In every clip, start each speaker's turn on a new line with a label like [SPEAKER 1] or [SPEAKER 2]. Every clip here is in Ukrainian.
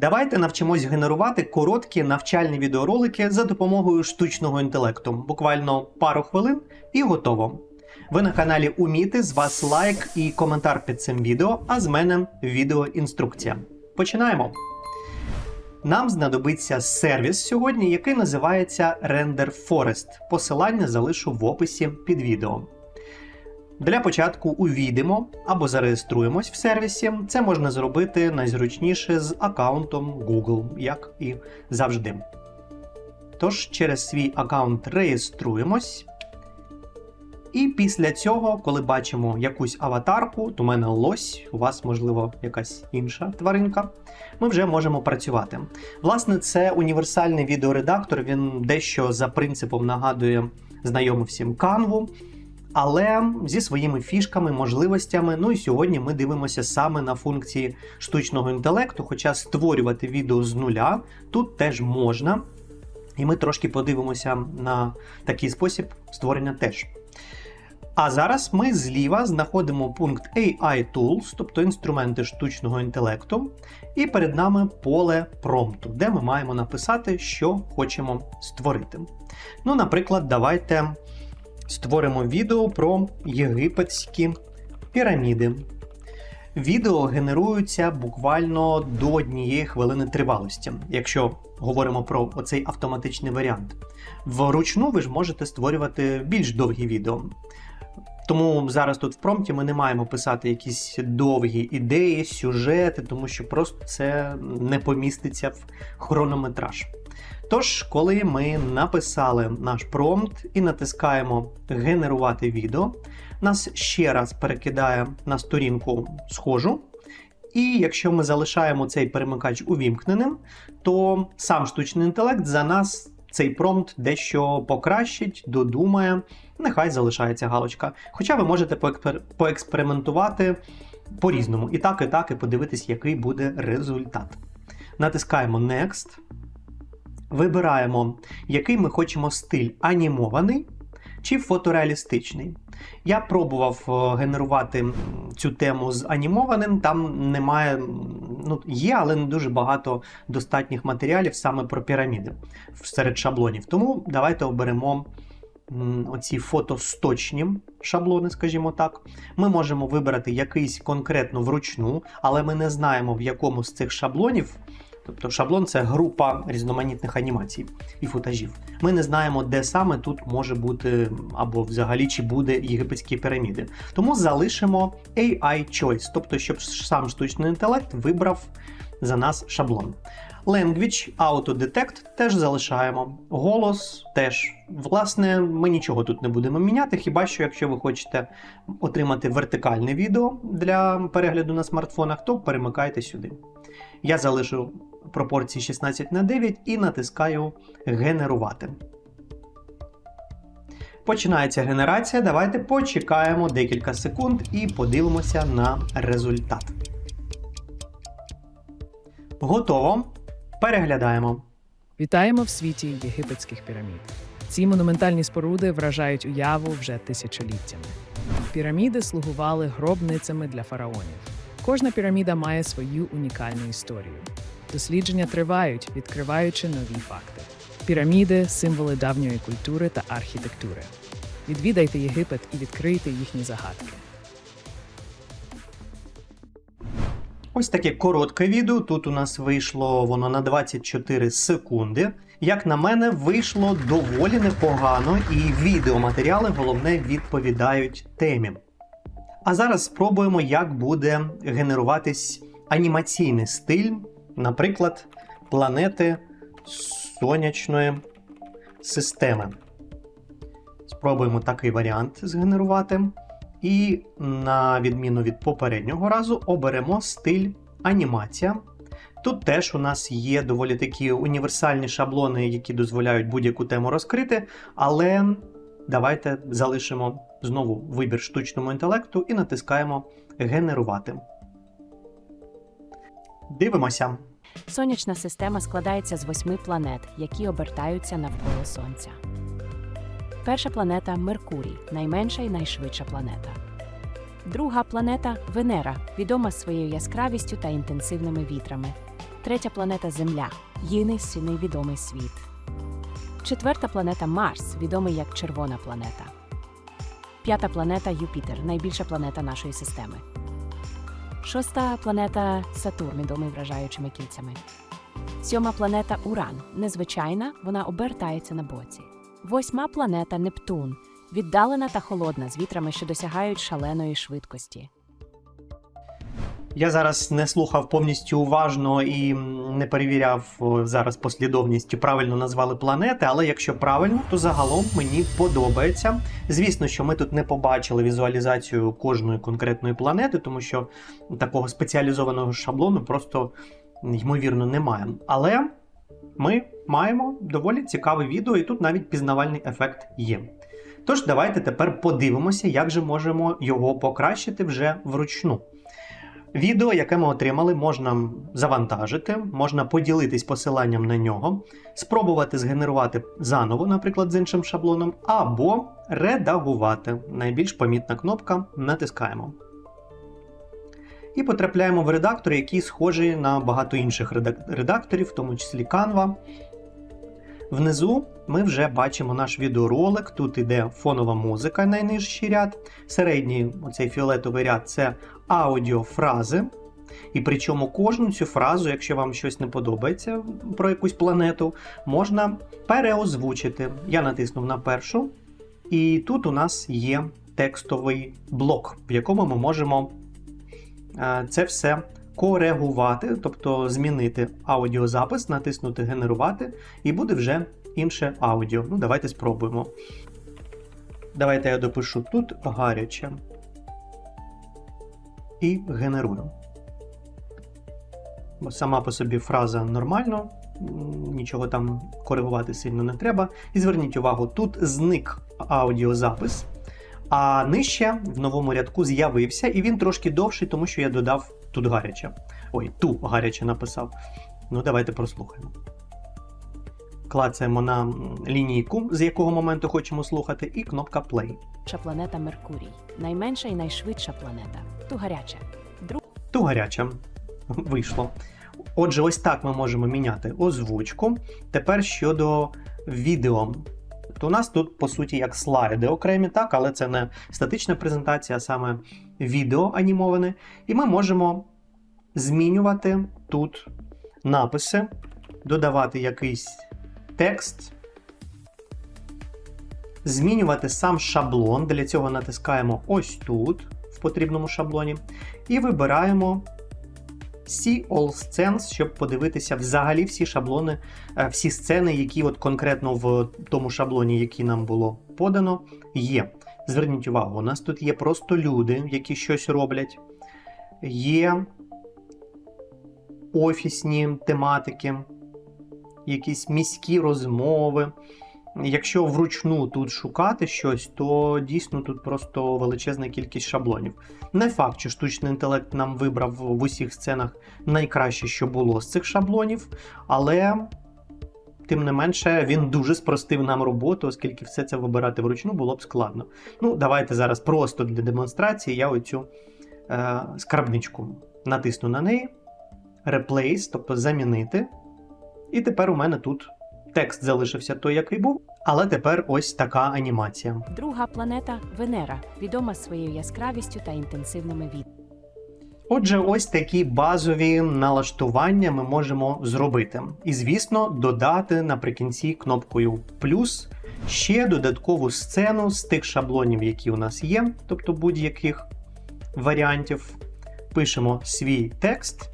[SPEAKER 1] Давайте навчимось генерувати короткі навчальні відеоролики за допомогою штучного інтелекту. Буквально пару хвилин і готово. Ви на каналі Уміти, з вас лайк і коментар під цим відео, а з мене відеоінструкція. Починаємо. Нам знадобиться сервіс сьогодні, який називається Render Forest. Посилання залишу в описі під відео. Для початку увійдемо або зареєструємось в сервісі. Це можна зробити найзручніше з аккаунтом Google, як і завжди. Тож, через свій аккаунт реєструємось. І після цього, коли бачимо якусь аватарку, то у мене лось, у вас, можливо, якась інша тваринка, ми вже можемо працювати. Власне, це універсальний відеоредактор, він дещо за принципом нагадує знайому всім канву. Але зі своїми фішками, можливостями. Ну і сьогодні ми дивимося саме на функції штучного інтелекту, хоча створювати відео з нуля тут теж можна. І ми трошки подивимося на такий спосіб створення теж. А зараз ми зліва знаходимо пункт AI Tools, тобто інструменти штучного інтелекту, і перед нами поле промпту, де ми маємо написати, що хочемо створити. Ну, наприклад, давайте створимо відео про єгипетські піраміди. Відео генеруються буквально до однієї хвилини тривалості, якщо говоримо про оцей автоматичний варіант. Вручну ви ж можете створювати більш довгі відео. Тому зараз тут в промпті ми не маємо писати якісь довгі ідеї, сюжети, тому що просто це не поміститься в хронометраж. Тож, коли ми написали наш промпт і натискаємо Генерувати відео, нас ще раз перекидає на сторінку схожу. І якщо ми залишаємо цей перемикач увімкненим, то сам штучний інтелект за нас цей промпт дещо покращить, додумає, нехай залишається галочка. Хоча ви можете поекспер- поекспериментувати по-різному, і так, і так, і подивитись, який буде результат. Натискаємо Next. Вибираємо, який ми хочемо стиль анімований чи фотореалістичний. Я пробував е, генерувати цю тему з анімованим. Там немає, ну, є, але не дуже багато достатніх матеріалів саме про піраміди серед шаблонів. Тому давайте оберемо оці фотосточні шаблони, скажімо так. Ми можемо вибрати якийсь конкретно вручну, але ми не знаємо, в якому з цих шаблонів. Тобто шаблон це група різноманітних анімацій і футажів. Ми не знаємо, де саме тут може бути або взагалі чи буде єгипетські піраміди. Тому залишимо AI Choice, тобто, щоб сам штучний інтелект вибрав за нас шаблон. Language Auto Detect теж залишаємо. Голос теж. Власне, ми нічого тут не будемо міняти, хіба що якщо ви хочете отримати вертикальне відео для перегляду на смартфонах, то перемикайте сюди. Я залишу пропорції 16 на 9 і натискаю Генерувати. Починається генерація. Давайте почекаємо декілька секунд і подивимося на результат. Готово. Переглядаємо.
[SPEAKER 2] Вітаємо в світі єгипетських пірамід. Ці монументальні споруди вражають уяву вже тисячоліттями. Піраміди слугували гробницями для фараонів. Кожна піраміда має свою унікальну історію. Дослідження тривають, відкриваючи нові факти. Піраміди символи давньої культури та архітектури. Відвідайте Єгипет і відкрийте їхні загадки.
[SPEAKER 1] Ось таке коротке відео. Тут у нас вийшло воно на 24 секунди. Як на мене, вийшло доволі непогано, і відеоматеріали головне відповідають темі. А зараз спробуємо, як буде генеруватись анімаційний стиль, наприклад, планети сонячної системи. Спробуємо такий варіант згенерувати. І на відміну від попереднього разу, оберемо стиль анімація. Тут теж у нас є доволі такі універсальні шаблони, які дозволяють будь-яку тему розкрити, але давайте залишимо знову вибір штучному інтелекту і натискаємо Генерувати. Дивимося.
[SPEAKER 3] Сонячна система складається з восьми планет, які обертаються навколо Сонця. Перша планета Меркурій, найменша і найшвидша планета. Друга планета Венера, відома своєю яскравістю та інтенсивними вітрами. Третя планета Земля єдиний невідомий світ. Четверта планета Марс, відомий як червона планета. П'ята планета Юпітер, найбільша планета нашої системи. Шоста планета Сатурн, відомий вражаючими кільцями. Сьома планета Уран, незвичайна, вона обертається на боці. Восьма планета Нептун, віддалена та холодна з вітрами, що досягають шаленої швидкості.
[SPEAKER 1] Я зараз не слухав повністю уважно і не перевіряв зараз послідовність, чи правильно назвали планети, але якщо правильно, то загалом мені подобається. Звісно, що ми тут не побачили візуалізацію кожної конкретної планети, тому що такого спеціалізованого шаблону просто ймовірно немає. Але ми маємо доволі цікаве відео, і тут навіть пізнавальний ефект є. Тож давайте тепер подивимося, як же можемо його покращити вже вручну. Відео, яке ми отримали, можна завантажити, можна поділитись посиланням на нього, спробувати згенерувати заново, наприклад, з іншим шаблоном, або редагувати. Найбільш помітна кнопка натискаємо. І потрапляємо в редактор, який схожий на багато інших редакторів, в тому числі Canva. Внизу ми вже бачимо наш відеоролик. Тут іде фонова музика, найнижчий ряд. Середній оцей фіолетовий ряд це аудіофрази. І причому кожну цю фразу, якщо вам щось не подобається про якусь планету, можна переозвучити. Я натиснув на першу, і тут у нас є текстовий блок, в якому ми можемо е, це все коригувати, тобто змінити аудіозапис, натиснути Генерувати, і буде вже інше аудіо. Ну, давайте спробуємо. Давайте я допишу тут гаряче і генерую. Сама по собі фраза нормально, нічого там коригувати сильно не треба. І зверніть увагу, тут зник аудіозапис, а нижче в новому рядку з'явився, і він трошки довший, тому що я додав тут гаряче. Ой, ту гаряче написав. Ну, давайте прослухаємо. Клацаємо на лінійку, з якого моменту хочемо слухати, і кнопка play.
[SPEAKER 3] Планета Меркурій, найменша і найшвидша планета. Ту гаряча. Друга
[SPEAKER 1] Ту гаряче вийшло. Отже, ось так ми можемо міняти озвучку. Тепер щодо відео. То у нас тут, по суті, як слайди окремі, так, але це не статична презентація, а саме відео анімоване. І ми можемо змінювати тут написи, додавати якийсь текст, змінювати сам шаблон. Для цього натискаємо ось тут, потрібному шаблоні, і вибираємо See All Scenes, щоб подивитися взагалі всі шаблони, е, всі сцени, які от конкретно в тому шаблоні, який нам було подано, є. Зверніть увагу, у нас тут є просто люди, які щось роблять, є офісні тематики, якісь міські розмови. Якщо вручну тут шукати щось, то дійсно тут просто величезна кількість шаблонів. Не факт, що штучний інтелект нам вибрав в усіх сценах найкраще, що було з цих шаблонів, але тим не менше він дуже спростив нам роботу, оскільки все це вибирати вручну було б складно. Ну, давайте зараз просто для демонстрації я оцю е, скарбничку натисну на неї, replace, тобто замінити. І тепер у мене тут текст залишився той, який був, але тепер ось така анімація.
[SPEAKER 3] друга планета Венера, відома своєю яскравістю та інтенсивними відео.
[SPEAKER 1] Отже, ось такі базові налаштування ми можемо зробити. І, звісно, додати наприкінці кнопкою плюс ще додаткову сцену з тих шаблонів, які у нас є, тобто будь-яких варіантів. Пишемо свій текст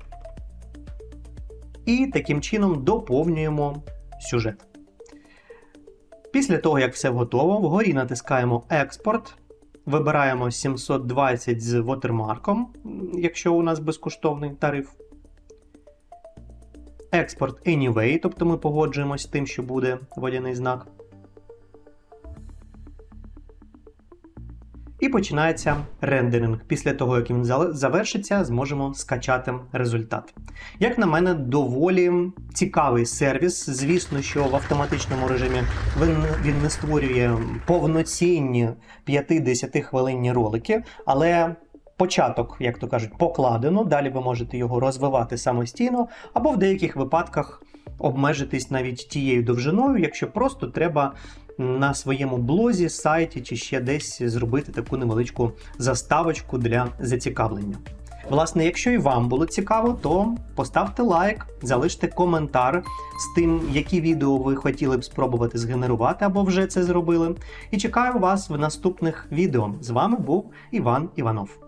[SPEAKER 1] і таким чином доповнюємо сюжет. Після того, як все готово, вгорі натискаємо Експорт. Вибираємо 720 з вотермарком, якщо у нас безкоштовний тариф. Експорт Anyway, тобто ми погоджуємось з тим, що буде водяний знак. І починається рендеринг. Після того, як він завершиться, зможемо скачати результат. Як на мене, доволі цікавий сервіс. Звісно, що в автоматичному режимі він, він не створює повноцінні 5-10 хвилинні ролики, але початок, як то кажуть, покладено. Далі ви можете його розвивати самостійно, або в деяких випадках обмежитись навіть тією довжиною, якщо просто треба на своєму блозі, сайті чи ще десь зробити таку невеличку заставочку для зацікавлення. Власне, якщо і вам було цікаво, то поставте лайк, залиште коментар з тим, які відео ви хотіли б спробувати згенерувати або вже це зробили. І чекаю вас в наступних відео. З вами був Іван Іванов.